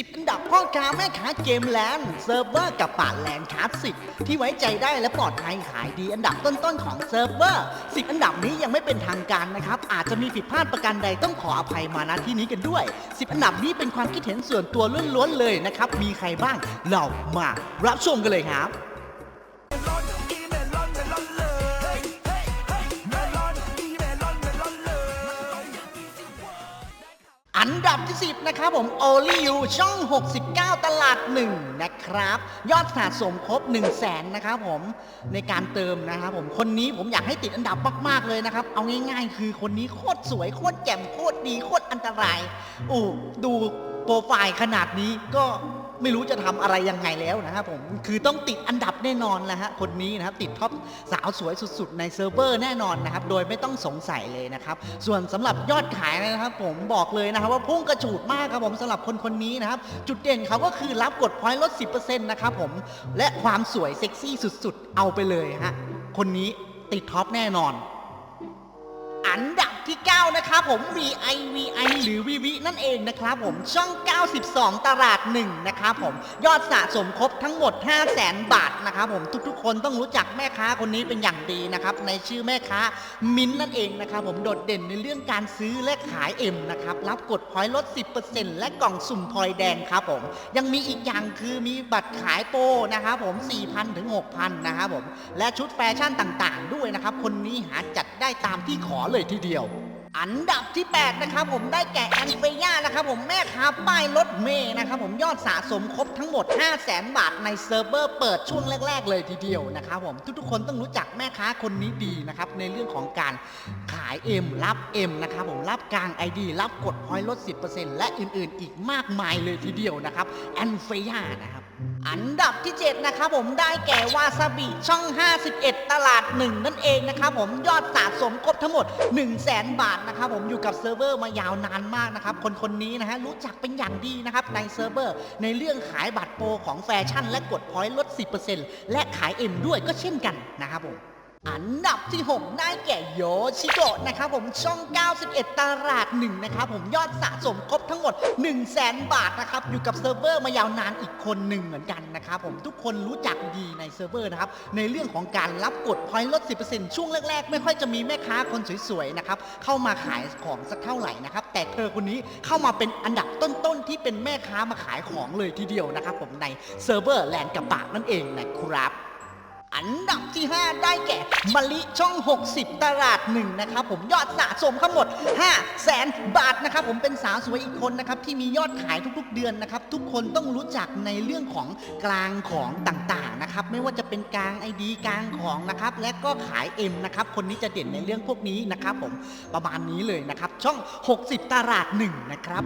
10อันดับพ่อค้าแม่ค้าเกมแลนด์เซิร์ฟเวอร์กับป่าแลนด์คลาสสิกที่ไว้ใจได้และปลอดภัยขายดีอันดับต้นๆของเซิร์ฟเวอร์10 อันดับนี้ยังไม่เป็นทางการนะครับ อาจจะมีผิดพลาดประการใดต้องขออภัยมาณที่นี้กันด้วย 10 อันดับนี้เป็นความคิดเห็นส่วนตัวล้วนๆเลยนะครับ มีใครบ้างเรามารับชมกันเลยครับ อันดับที่ 10 นะครับผม Only You ช่อง 69 ตลาด 1 นะครับ ยอดสะสมครบ 1 0 0 0 0แสนนะครับผมในการเติมนะครับผมคนนี้ผมอยากให้ติดอันดับมากๆเลยนะครับ เอาง่ายๆ คือคนนี้โคตรสวย โคตรแจ่มโคตรดี โคตรอันตรายโอ้ดูโปรไฟล์ขนาดนี้ก็ ไม่รู้จะทำอะไรยังไงแล้วนะครับผมคือต้องติดอันดับแน่นอนแหละฮะคนนี้นะครับติดท็อปสาวสวยสุดๆ ในเซิร์ฟเวอร์แน่นอนนะครับโดยไม่ต้องสงสัยเลยนะครับส่วนสำหรับยอดขายนะครับ ผมบอกเลยนะครับว่าพุ่งกระฉูดมากครับผมสำหรับคนคนนี้นะครับจุดเด่นเขาก็คือรับกดพอยต์ลด 10%นะครับผมและความสวยเซ็กซี่สุดๆ เอาไปเลยฮะคนนี้ติดท็อปแน่นอน 9 นะครับผม VI VI หรือ VV นั่นเองนะครับผมช่อง 92 ตลาด 1 นะครับผมยอดสะสมครบทั้งหมด 5 0 0แสนบาทนะครับผมทุกๆ คนต้องรู้จักแม่ค้าคนนี้เป็นอย่างดีนะครับในชื่อแม่ค้ามิ้นนั่นเองนะครับผมโดดเด่นในเรื่องการซื้อและขายเอ็มนะครับรับกดพอยต์ลด 10%และกล่องสุ่มทอยแดงครับผมยังมีอีกอย่างคือมีบัตรขายโปรนะครับผม 4,000 ถึง 6,000 นะครับผมและชุดแฟชั่นต่างๆ ด้วยนะครับคนนี้หาจัดได้ตามที่ขอเลยทีเดียว อันดับที่ 8 นะครับผมได้แก่แอนเฟย่านะครับผมแม่ค้าป้ายรถเมย์นะครับผมยอดสะสมครบทั้งหมด 5 0 0แสนบาทในเซิร์ฟเวอร์เปิดช่วงแรก ๆ เลยทีเดียวนะครับผมทุกๆคนต้องรู้จักแม่ค้าคนนี้ดีนะครับในเรื่องของการขายเอ็มรับเอ็มนะครับผมรับกลาง ID รับกดพอยต์ลด 10%และอื่นๆ อีกมากมายเลยทีเดียวนะครับแอนเฟย่านะครับ อันดับที่ 7 นะครับผมได้แก่วาซาบิช่อง 51 ตลาด 1 นั่นเองนะครับผมยอดสะสมครบทั้งหมด 1 0 0 0 0แสนบาทนะครับผมอยู่กับเซิร์ฟเวอร์มายาวนานมากนะครับ คนคนนี้นะฮะรู้จักเป็นอย่างดีนะครับ ในเซิร์ฟเวอร์ ในเรื่องขายบัตรโปรของแฟชั่น และกดพอยต์ลด 10%และขายเอ็มด้วยก็เช่นกันนะครับผม อันดับที่6ได้แก่โยชิโกะนะครับผมช่อง 91 ตลาดหนึ่งนะครับผมยอดสะสมครบทั้งหมด 1 0 0 0 0แสนบาทนะครับอยู่กับเซิร์ฟเวอร์มายาวนานอีกคนหนึ่งเหมือนกันนะครับผมทุกคนรู้จักดีในเซิร์ฟเวอร์นะครับในเรื่องของการรับกดพอยต์ลด 10%ช่วงแรก ๆ ไม่ค่อยจะมีแม่ค้าคนสวยๆนะครับเข้ามาขายของสักเท่าไหร่นะครับแต่เธอคนนี้เข้ามาเป็นอันดับต้นๆที่เป็นแม่ค้ามาขายของเลยทีเดียวนะครับผมในเซิร์ฟเวอร์แลนด์กระปากนั่นเองนะครับ อันดับที่ 5 ได้แก่มะลิช่อง 60 ตลาดหนึ่งนะครับผมยอดสะสมทั้งหมด5แสนบาทนะครับผมเป็นสาวสวยอีกคนนะครับที่มียอดขายทุกๆเดือนนะครับทุกคนต้องรู้จักในเรื่องของกลางของต่างๆนะครับไม่ว่าจะเป็นกลางไอดีกลางของนะครับและก็ขายเอ็มนะครับคนนี้จะเด่นในเรื่องพวกนี้นะครับผมประมาณนี้เลยนะครับช่อง 60 ตลาดหนึ่งนะครับ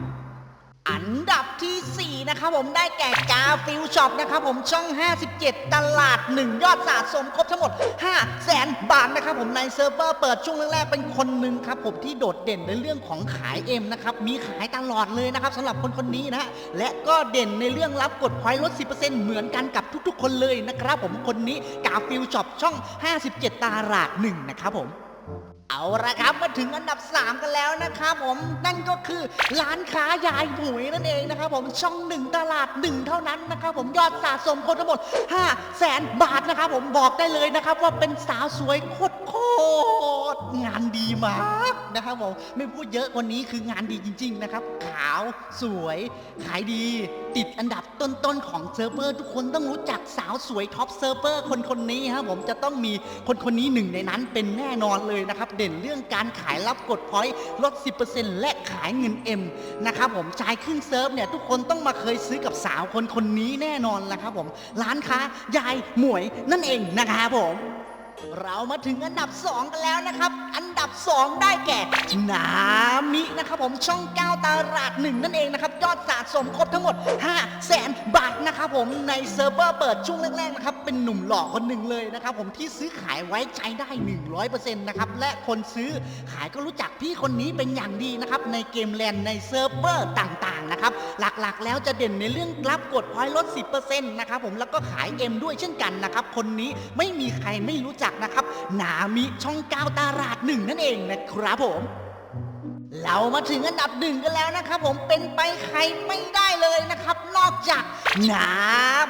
อันดับทีสี่ 4 นะครับผมได้แก่กาฟิลช็อปนะครับผมช่อง 57 ตลาด 1 ยอดสะสมครบทั้งหมด 5 0 0แสนบาทนะครับผมในเซิร์ฟเวอร์เปิดช่วงแรกๆเป็นคนหนึ่งครับผมที่โดดเด่นในเรื่องของขายเอ็มนะครับมีขายตลอดเลยนะครับสำหรับคนคนนี้นะฮะและก็เด่นในเรื่องรับกดพอยลด 10%เหมือนกันกับทุกๆ คนเลยนะครับผมคนนี้กาฟิลช็อปช่อง 57 ตลาด 1 นะครับผม เอาละครับมาถึงอันดับ 3 กันแล้วนะครับผมนั่นก็คือร้านค้ายายหวยนั่นเองนะครับผมช่องหนึ่งตลาดหนึ่งเท่านั้นนะครับผมยอดสะสมคนทั้งหมด5แสนบาทนะครับผมบอกได้เลยนะครับว่าเป็นสาวสวยโคตรโคตรงานดีมาก นะครับผมไม่พูดเยอะว่านี้คืองานดีจริง ๆ นะครับ ขาวสวย ขายดี ติดอันดับต้นๆของเซิร์ฟเวอร์ทุกคนต้องรู้จักสาวสวยท็อปเซิร์ฟเวอร์คนคนนี้ครับผมจะต้องมีคนคนนี้หนึ่งในนั้นเป็นแน่นอนเลยนะครับ เด่นเรื่องการขายรับกดพอยต์ลด 10%และขายเงินเอ็มนะครับผมจ่ายครึ่งเซิร์ฟเนี่ยทุกคนต้องมาเคยซื้อกับสาวคนคนนี้แน่นอนแหละครับผมร้านค้ายายหมวยนั่นเองนะครับผม เรามาถึงอันดับ 2 กันแล้วนะครับ อันดับ 2 ได้แก่ นามินะครับผมช่อง9ตลาดหนึ่งนั่นเองนะครับ ยอดสะสมครบทั้งหมด5แสนบาทนะครับผมในเซิร์ฟเวอร์เปิดช่วงแรกๆนะครับ เป็นหนุ่มหล่อคนหนึ่งเลยนะครับผมที่ซื้อขายไว้ใจได้ 100%นะครับและคนซื้อขายก็รู้จักพี่คนนี้เป็นอย่างดีนะครับในเกมแลนด์ในเซิร์ฟเวอร์ต่างๆนะครับหลักๆ แล้วจะเด่นในเรื่องรับกดพอยต์ลด 10%นะครับผมแล้วก็ขายเอ็มด้วยเช่นกันนะครับคนนี้ไม่มีใครไม่รู้จักนะครับนามิช่อง9ตลาดหนึ่งนั่นเองนะครับผมเรามาถึงอันดับหนึ่งกันแล้วนะครับผมเป็นไปใครไม่ได้เลยนะครับ นอกจากหนา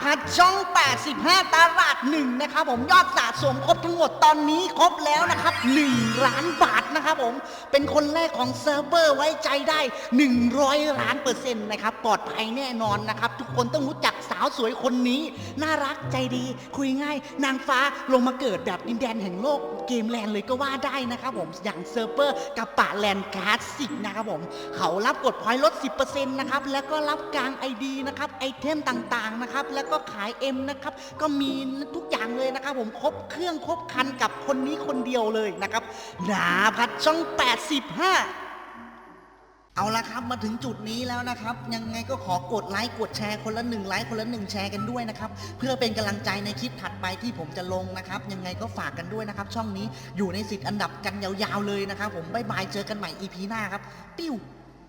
พัดช่อง 85ตลาดหนึ่งนะครับผมยอดสะสมครบทั้งหมดตอนนี้ครบแล้วนะครับ1ล้านบาทนะครับผมเป็นคนแรกของเซิร์ฟเวอร์ไว้ใจได้ 100 ล้านเปอร์เซ็นต์นะครับปลอดภัยแน่นอนนะครับ ทุกคนต้องรู้จักสาวสวยคนนี้ น่ารักใจดี คุยง่าย นางฟ้าลงมาเกิดแบบดินแดนแห่งโลกเกมแลนเลยก็ว่าได้นะครับผมอย่างเซิร์ฟเวอร์กับป่าแลนด์คลาสสิกนะครับผมเขารับกดพอยต์ลด 10%นะครับแล้วก็รับกลาง ID นะครับไอเทมต่างๆนะครับแล้วก็ขาย M นะครับก็มีทุกอย่างเลยนะครับ ผมครบเครื่องครบคันกับคนนี้คนเดียวเลยนะครับหนาพัดช่อง 85เอาละครับมาถึงจุดนี้แล้วนะครับ ยังไงก็ขอกดไลค์กดแชร์คนละหนึ่งไลค์คนละหนึ่งแชร์กันด้วยนะครับ เพื่อเป็นกำลังใจในคลิปถัดไปที่ผมจะลงนะครับ ยังไงก็ฝากกันด้วยนะครับ ช่องนี้อยู่ในสิทธิ์อันดับกันยาวๆเลยนะครับ ผมบ๊ายบายเจอกันใหม่ EP หน้าครับ ปิ้ว